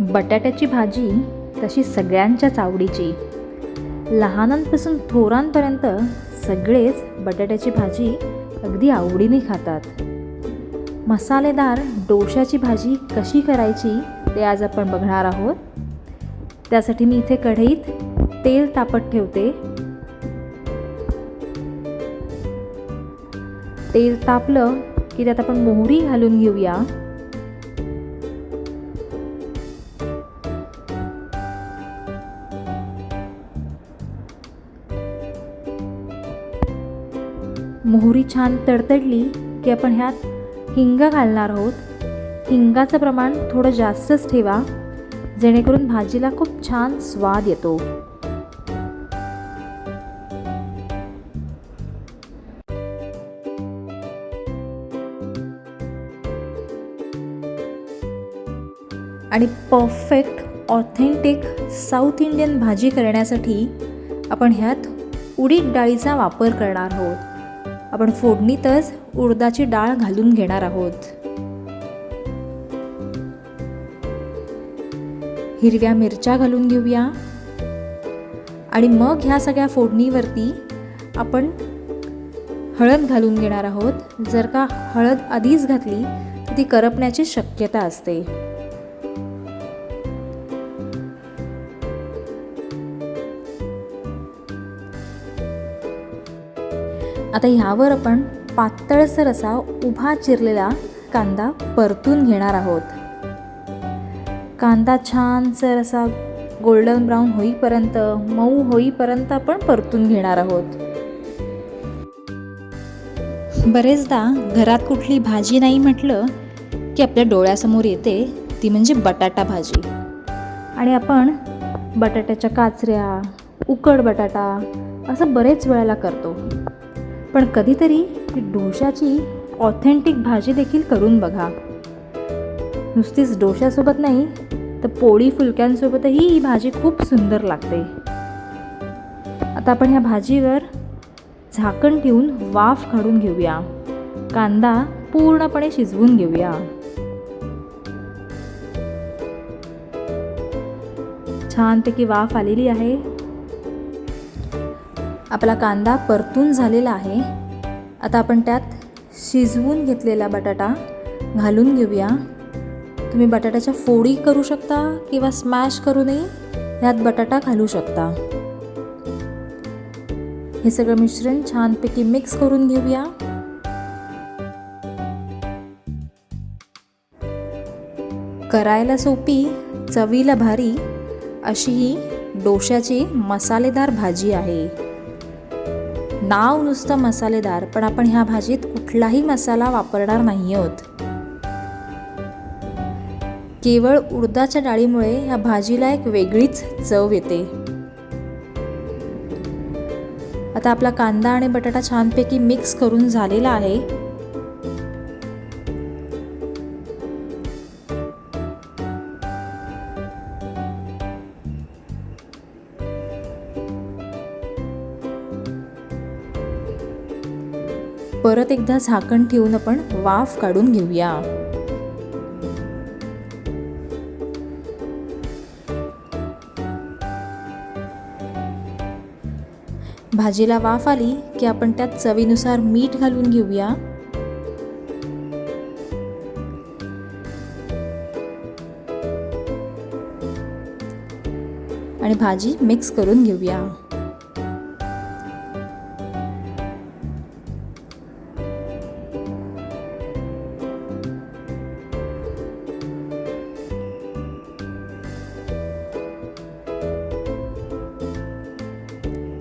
बटाट्याची भाजी तशी सगळ्यांच्याच आवडीची. लहानांपासून थोरांपर्यंत सगळेच बटाट्याची भाजी अगदी आवडीने खातात. मसालेदार डोशाची भाजी कशी करायची ते आज आपण बघणार आहोत. त्यासाठी मी इथे कढईत तेल तापत ठेवते. तेल तापलं की त्यात आपण मोहरी घालून घेऊया. मोहरी छान तडतडली की आपण ह्यात हिंग घालणार आहोत. हिंगाचं प्रमाण थोडं जास्तच ठेवा जेणेकरून भाजीला खूप छान स्वाद येतो. आणि परफेक्ट ऑथेंटिक साऊथ इंडियन भाजी करण्यासाठी आपण ह्यात उडीद डाळीचा वापर करणार आहोत. आपण फोडणीतच उडदाची डाळ घालून घेणार आहोत. हिरव्या मिरच्या घालून घेऊया. आणि मग ह्या सगळ्या फोडणीवरती आपण हळद घालून घेणार आहोत. जर का हळद आधीच घातली तर ती करपण्याची शक्यता असते. आता ह्यावर आपण पातळसर असा उभा चिरलेला कांदा परतून घेणार आहोत. कांदा छानसर असा गोल्डन ब्राऊन होईपर्यंत मऊ होईपर्यंत आपण परतून घेणार आहोत. बरेचदा घरात कुठली भाजी नाही म्हटलं की आपल्या डोळ्यासमोर येते ती म्हणजे बटाटा भाजी. आणि आपण बटाट्याच्या काचऱ्या उकड बटाटा असं बरेच वेळेला करतो. पण कधीतरी डोशाची ऑथेंटिक भाजी देखील करून बघा. नुसतीच डोशासोबत नाही तर पोळी फुलक्यांसोबतही ही भाजी खूप सुंदर लागते. आता आपण ह्या भाजीवर झाकण ठेवून वाफ काढून घेऊया. कांदा पूर्णपणे शिजवून घेऊया. छानपैकी वाफ आलेली आहे. आपला कांदा परतून झालेला आहे. आता आपण त्यात शिजवून घेतलेला बटाटा घालून घेऊया. तुम्ही बटाट्याच्या फोडी करू शकता किंवा स्मॅश करूनही ह्यात बटाटा घालू शकता. हे सगळं मिश्रण छानपैकी मिक्स करून घेऊया. करायला सोपी चवीला भारी अशी ही डोशाची मसालेदार भाजी आहे. नाव नुसतं मसालेदार पण आपण ह्या भाजीत कुठलाही मसाला वापरणार नाही आहोत केवळ उडदाच्या डाळीमुळे ह्या भाजीला एक वेगळीच चव येते. आता आपला कांदा आणि बटाटा छानपैकी मिक्स करून झालेला आहे. परत एकदा झाकण ठेवून आपण वाफ काढून घेऊया. भाजीला वाफ आली की आपण त्यात चवीनुसार मीठ घालून घेऊया. आणि भाजी मिक्स करून घेऊया.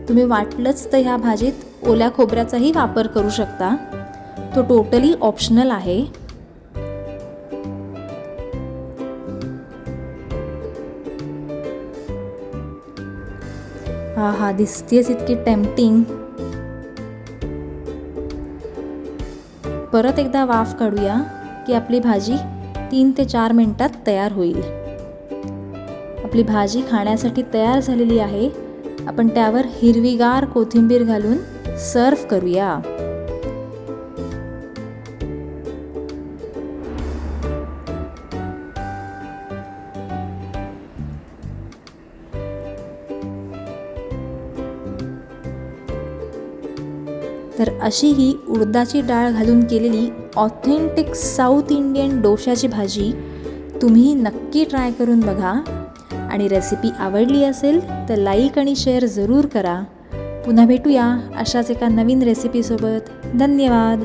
तुम्ही वाटलंच तर ह्या भाजीत ओल्या खोबऱ्याचाही वापर करू शकता. तो टोटली ऑप्शनल आहे. हा हा दिसतेच इतकी टेम्पटिंग परत एकदा वाफ काढूया की आपली भाजी तीन ते चार मिनटात तयार होईल. आपली भाजी खाण्यासाठी तयार झालेली आहे. आपण त्यावर हिरवीगार कोथिंबीर घालून सर्व करूया. तर अशी ही उडदाची डाळ घालून केलेली ऑथेंटिक साऊथ इंडियन डोशाची भाजी तुम्ही नक्की ट्राय करून बघा. आणि रेसिपी आवडली असेल तर लाईक आणि शेअर जरूर करा. पुन्हा भेटूया अशाच एका नवीन रेसिपीसोबत धन्यवाद.